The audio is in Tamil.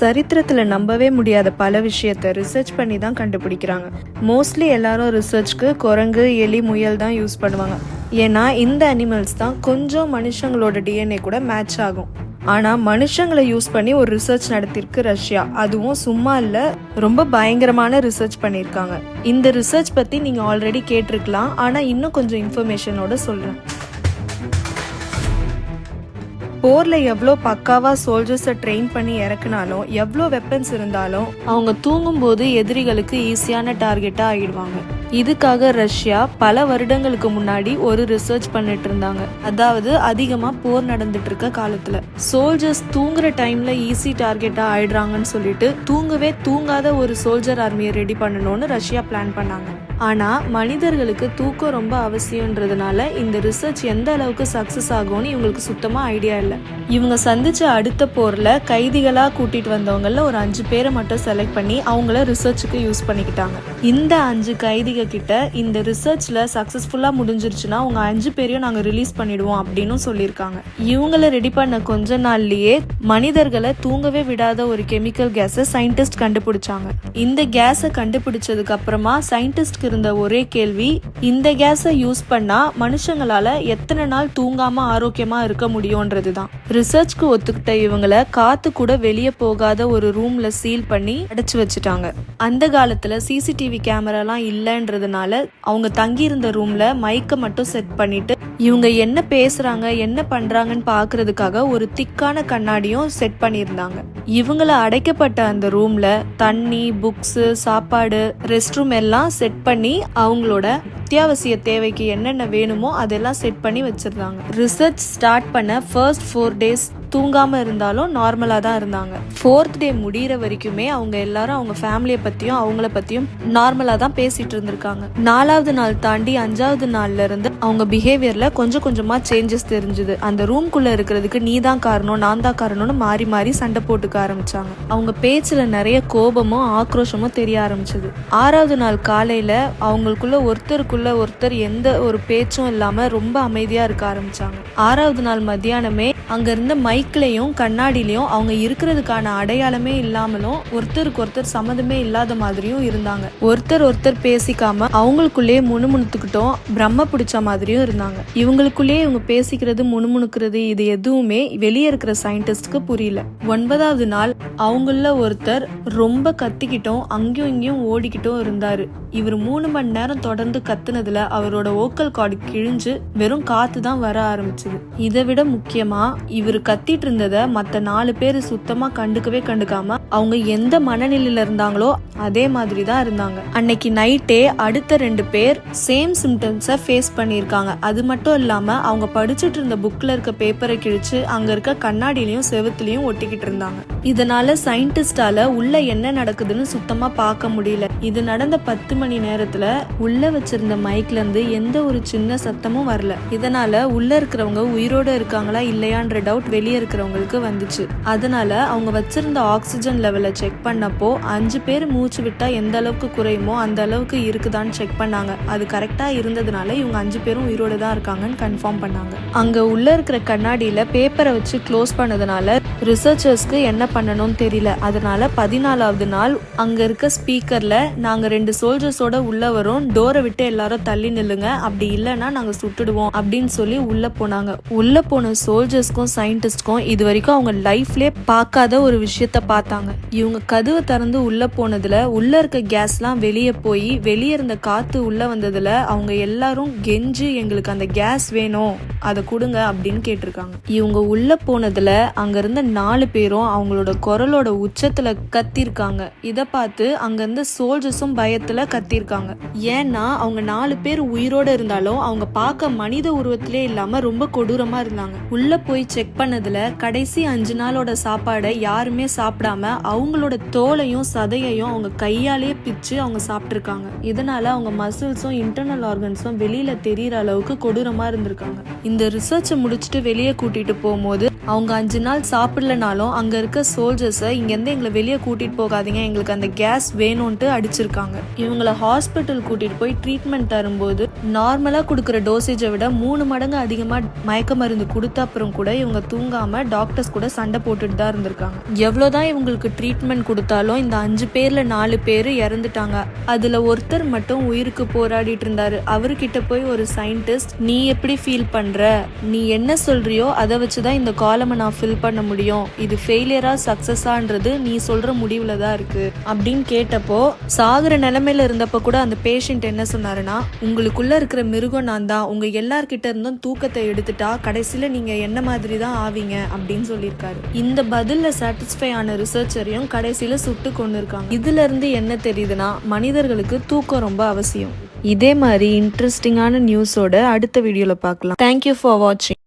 சரித்திரத்தில் நம்பவே முடியாத பல விஷயத்த ரிசர்ச் பண்ணி தான் கண்டுபிடிக்கிறாங்க. மோஸ்ட்லி எல்லாரும் ரிசர்ச்க்கு குரங்கு எலி முயல் தான் யூஸ் பண்ணுவாங்க. ஏன்னா இந்த அனிமல்ஸ் தான் கொஞ்சம் மனுஷங்களோட டிஎன்ஏ கூட மேட்ச் ஆகும். ஆனால் மனுஷங்களை யூஸ் பண்ணி ஒரு ரிசர்ச் நடத்தியிருக்கு ரஷ்யா. அதுவும் சும்மா இல்லை ரொம்ப பயங்கரமான ரிசர்ச் பண்ணியிருக்காங்க. இந்த ரிசர்ச் பற்றி நீங்கள் ஆல்ரெடி கேட்டிருக்கலாம். ஆனால் இன்னும் கொஞ்சம் இன்ஃபர்மேஷனோட சொல்கிறேன் போர்ல எவ்வளோ பக்காவா சோல்ஜர்ஸை ட்ரெயின் பண்ணி இறக்குனாலும் எவ்வளோ வெப்பன்ஸ் இருந்தாலும் அவங்க தூங்கும்போது எதிரிகளுக்கு ஈஸியான டார்கெட்டா ஆயிடுவாங்க. இதுக்காக ரஷ்யா பல வருடங்களுக்கு முன்னாடி ஒரு ரிசர்ச் பண்ணிட்டு இருந்தாங்க. அதாவது அதிகமா போர் நடந்துட்டு இருக்க காலத்துல. சோல்ஜர்ஸ் தூங்குற டைம்ல ஈஸி டார்கெட்டா ஆயிடுறாங்கன்னு சொல்லிட்டு தூங்கவே தூங்காத ஒரு சோல்ஜர் ஆர்மியை ரெடி பண்ணணும்னு ரஷ்யா பிளான் பண்ணாங்க. ஆனால் மனிதர்களுக்கு தூக்கம் ரொம்ப அவசியம்ன்றதுனால இந்த ரிசர்ச் எந்த அளவுக்கு சக்ஸஸ் ஆகும்னு இவங்களுக்கு சுத்தமாக ஐடியா இல்லை. இவங்க சந்திச்ச அடுத்த போரில் கைதிகளாக கூட்டிட்டு வந்தவங்களில் ஒரு அஞ்சு பேரை மட்டும் செலக்ட் பண்ணி அவங்கள ரிசர்ச்சுக்கு யூஸ் பண்ணிக்கிட்டாங்க. இந்த அஞ்சு கைதிக கிட்ட இந்த ரிசர்ச்சில் சக்ஸஸ்ஃபுல்லாக முடிஞ்சிருச்சுன்னா அவங்க அஞ்சு பேரையும் நாங்கள் ரிலீஸ் பண்ணிடுவோம் அப்படின்னு சொல்லியிருக்காங்க. இவங்கள ரெடி பண்ண கொஞ்ச நாள்லயே மனிதர்களை தூங்கவே விடாத ஒரு கெமிக்கல் கேஸை சயின்டிஸ்ட் கண்டுபிடிச்சாங்க. இந்த கேஸை கண்டுபிடிச்சதுக்கு அப்புறமா சயின்டிஸ்ட்க்கு இருந்த ஒரே கேள்வி இந்த கேஸை யூஸ் பண்ணா மனுஷங்களால எத்தனை நாள் தூங்காம ஆரோக்கியமா இருக்க முடியும்ன்றது தான் ரிசர்ச்க்கு ஒத்துக்கிட்ட இவங்கள காத்து கூட வெளியே போகாத ஒரு ரூம்ல சீல் பண்ணி அடைச்சு வச்சுட்டாங்க. அந்த காலத்துல சிசிடிவி கேமராலாம் இல்லைன்றதுனால அவங்க தங்கி இருந்த ரூம்ல மைக்கை மட்டும் செட் பண்ணிட்டு இவங்க என்ன பேசுறாங்க என்ன பண்றாங்கன்னு பாக்குறதுக்காக ஒரு திக்கான கண்ணாடியும் செட் பண்ணியிருந்தாங்க. இவங்கள அடைக்கப்பட்ட அந்த ரூம்ல தண்ணி புக்ஸ் சாப்பாடு ரெஸ்ட் ரூம் எல்லாம் செட் பண்ணி அவங்களோட அத்தியாவசிய தேவைக்கு என்னென்ன வேணுமோ அதெல்லாம் செட் பண்ணி வச்சிருந்தாங்க. ரிசர்ச் ஸ்டார்ட் பண்ண ஃபர்ஸ்ட் ஃபோர் டேஸ் தூங்காம இருந்தாலும் நார்மலாக தான் இருந்தாங்க. ஃபோர்த் டே முடியிற வரைக்குமே அவங்க எல்லாரும் அவங்க ஃபேமிலியை பற்றியும் அவங்கள பற்றியும் நார்மலாக தான் பேசிகிட்டு இருந்திருக்காங்க. நாலாவது நாள் தாண்டி அஞ்சாவது நாள்ல இருந்து அவங்க பிஹேவியரில் கொஞ்சம் கொஞ்சமாக சேஞ்சஸ் தெரிஞ்சுது. அந்த ரூம்குள்ளே இருக்கிறதுக்கு நீ தான் காரணம் நான் தான் காரணம்னு மாறி மாறி சண்டை போட்டுக்க ஆரம்பிச்சாங்க. அவங்க பேச்சில் நிறைய கோபமும் ஆக்ரோஷமும் தெரிய ஆரம்பிச்சது. ஆறாவது நாள் காலையில் அவங்களுக்குள்ள ஒருத்தருக்குள்ள ஒருத்தர் எந்த ஒரு பேச்சும் இல்லாமல் ரொம்ப அமைதியாக இருக்க ஆரம்பிச்சாங்க. ஆறாவது நாள் மத்தியானமே அங்கேருந்து மை மைக்லயும் கண்ணாடிலையும் அவங்க இருக்கிறதுக்கான அடையாளமே இல்லாமலும் ஒருத்தருக்கு ஒருத்தர் சம்மதமே இல்லாத மாதிரியும் இருந்தாங்க. ஒருத்தர் ஒருத்தர் பேசிக்காம அவங்களுக்குள்ளேயே முணுமுணுத்துக்கிட்டும் பிரம்ம பிடிச்ச மாதிரியும் இருந்தாங்க. இவங்களுக்குள்ளேயே இவங்க பேசிக்கிறது முணுமுணுக்கிறது இது எதுவுமே வெளியே இருக்கிற சயின்டிஸ்ட்க்கு புரியல. ஒன்பதாவது நாள் அவங்கள ஒருத்தர் ரொம்ப கத்திக்கிட்டும் அங்கேயும் இங்கேயும் ஓடிக்கிட்டும் இருந்தாரு. இவர் மூணு மணி நேரம் தொடர்ந்து கத்துனதுல அவரோட ஓக்கல் கார்டு கிழிஞ்சு வெறும் காத்து தான் வர ஆரம்பிச்சது. இதை விட முக்கியமா இவர் கத்தி கத்திட்டு இருந்ததை மத்த நாலு பேர் சுத்தமா கண்டுக்கவே கண்டுக்காம அவங்க எந்த மனநிலையில இருந்தாங்களோ அதே மாதிரி தான் இருந்தாங்க. அன்னைக்கு நைட்டே அடுத்த ரெண்டு பேர் சேம் சிம்டம்ஸை ஃபேஸ் பண்ணியிருக்காங்க. அது மட்டும் இல்லாம அவங்க படிச்சுட்டு இருந்த புக்ல இருக்க பேப்பரை கிழிச்சு அங்க இருக்க கண்ணாடியிலையும் செவுத்துலயும் ஒட்டிக்கிட்டு இருந்தாங்க. இதனால சயின்டிஸ்டால உள்ள என்ன நடக்குதுன்னு சுத்தமா பார்க்க முடியல. இது நடந்த பத்து மணி நேரத்துல உள்ள வச்சிருந்த மைக்ல இருந்து எந்த ஒரு சின்ன சத்தமும் வரல. இதனால உள்ள இருக்கிறவங்க உயிரோட இருக்காங்களா இல்லையான்ற டவுட் வெளியே இருக்கிறவங்களுக்கு வந்துச்சு. அதனால அவங்க வச்சிருந்த ஆக்சிஜன் லெவலை செக் பண்ணப்போ அஞ்சு பேர் மூச்சு விட்டா எந்த அளவுக்கு குறையுமோ அந்த அளவுக்கு இருக்குதான்னு செக் பண்ணாங்க. அது கரெக்டா இருந்ததுனால இவங்க அஞ்சு பேரும் உயிரோட தான் இருக்காங்கன்னு கன்ஃபார்ம் பண்ணாங்க. அங்க உள்ள இருக்கிற கண்ணாடியில பேப்பரை வச்சு க்ளோஸ் பண்ணதுனால ரிசர்ச்சர்ஸ்க்கு என்ன பண்ணணும்னு தெரியல. அதனால பதினாலாவது நாள் அங்க இருக்க ஸ்பீக்கர்ல நாங்க ரெண்டு சோல்ஜர்ஸோட உள்ள வரோம். டோரை விட்டு எல்லாரும் தள்ளி நில்லுங்க. அப்படி இல்லைன்னா நாங்க சுட்டுடுவோம் அப்படின்னு சொல்லி உள்ள போனாங்க. உள்ள போன சோல்ஜர்ஸ்க்கும் சயின்டிஸ்ட்க்கும் இது வரைக்கும் அவங்க லைஃப்லேயே பார்க்காத ஒரு விஷயத்த பார்த்தாங்க. இவங்க கதவை திறந்து உள்ள போனதுல உள்ள இருக்க கேஸ்லாம் வெளியே போய் வெளியே இருந்த காத்து உள்ள வந்ததுல அவங்க எல்லாரும் கெஞ்சு எங்களுக்கு அந்த கேஸ் வேணும். அதை கொடுங்க அப்படின்னு கேட்டிருக்காங்க. இவங்க உள்ள போனதுல அங்கிருந்த நாலு பேரும் அவங்களோட குரலோட உச்சத்துல கத்திருக்காங்க. இதை பார்த்து அங்கிருந்த சோல்ஜர்ஸும் பயத்துல கத்திருக்காங்க. ஏன்னா அவங்க நாலு பேர் உயிரோட இருந்தாலும் அவங்க பார்க்க மனித உருவத்திலே இல்லாம ரொம்ப கொடூரமா இருந்தாங்க. உள்ள போய் செக் பண்ணதுல கடைசி அஞ்சு நாளோட சாப்பாடை யாருமே சாப்பிடாம அவங்களோட தோலையும் சதையையும் அவங்க கையாலேயே பிச்சு அவங்க சாப்பிட்ருக்காங்க இதனால அவங்க மசில்ஸும் இன்டர்னல் ஆர்கன்ஸும் வெளியில தெரியற அளவுக்கு கொடூரமா இருந்திருக்காங்க. இந்த ரிசர்ச்சை முடிச்சுட்டு வெளியே கூட்டிட்டு போகும்போது அவங்க அஞ்சு நாள் சாப்பிடலனாலும் அங்க இருக்க சோல்ஜர்ஸை இங்கேருந்து எங்களை வெளியே கூட்டிட்டு போகாதீங்க. எங்களுக்கு அந்த கேஸ் வேணும்ன்ட்டு அடிச்சிருக்காங்க. இவங்களை ஹாஸ்பிட்டல் கூட்டிட்டு போய் ட்ரீட்மெண்ட் தரும்போது நார்மலா கொடுக்குற டோசேஜை விட மூணு மடங்கு அதிகமா மயக்க மருந்து கொடுத்த அப்புறம் கூட இவங்க தூங்காம டாக்டர்ஸ் கூட சண்டை போட்டுட்டு தான் இருந்திருக்காங்க. எவ்வளவுதான் இவங்களுக்கு ட்ரீட்மெண்ட் கொடுத்தாலும் இந்த அஞ்சு பேர்ல நாலு பேர் இறந்துட்டாங்க. அதுல ஒருத்தர் மட்டும் உயிருக்கு போராடிட்டு இருந்தாரு. அவர்கிட்ட போய் ஒரு சயின்டிஸ்ட் நீ எப்படி ஃபீல் பண்ற? நீ என்ன சொல்றியோ அதை வச்சுதான் இந்த காலமை நான் ஃபில் பண்ண முடியும். இது ஃபெயிலியரா சக்ஸஸான்றது நீ சொல்ற முடிவுல தான் இருக்கு. அப்படின்னு கேட்டப்போ சாகுற நிலைமையில இருந்தப்ப கூட அந்த பேஷண்ட் என்ன சொன்னாருன்னா உங்களுக்குள்ள இருக்கிற மிருகம் நான் தான். உங்க எல்லார்கிட்ட இருந்தும் தூக்கத்தை எடுத்துட்டா கடைசியில நீங்க என்ன மாதிரி தான் ஆவீங்க? அப்படின்னு சொல்லியிருக்காரு. இந்த பதில்ல சாட்டிஸ்ஃபை ஆன ரிசர்ச்சரையும் கடைசியில சுட்டு கொண்டு இருக்காங்க இதுல இருந்து என்ன தெரியுதுன்னா மனிதர்களுக்கு தூக்கம் ரொம்ப அவசியம். இதே மாதிரி இன்ட்ரெஸ்டிங்கான நியூஸோட அடுத்த வீடியோல பார்க்கலாம். தேங்க்யூ ஃபார் வாட்சிங்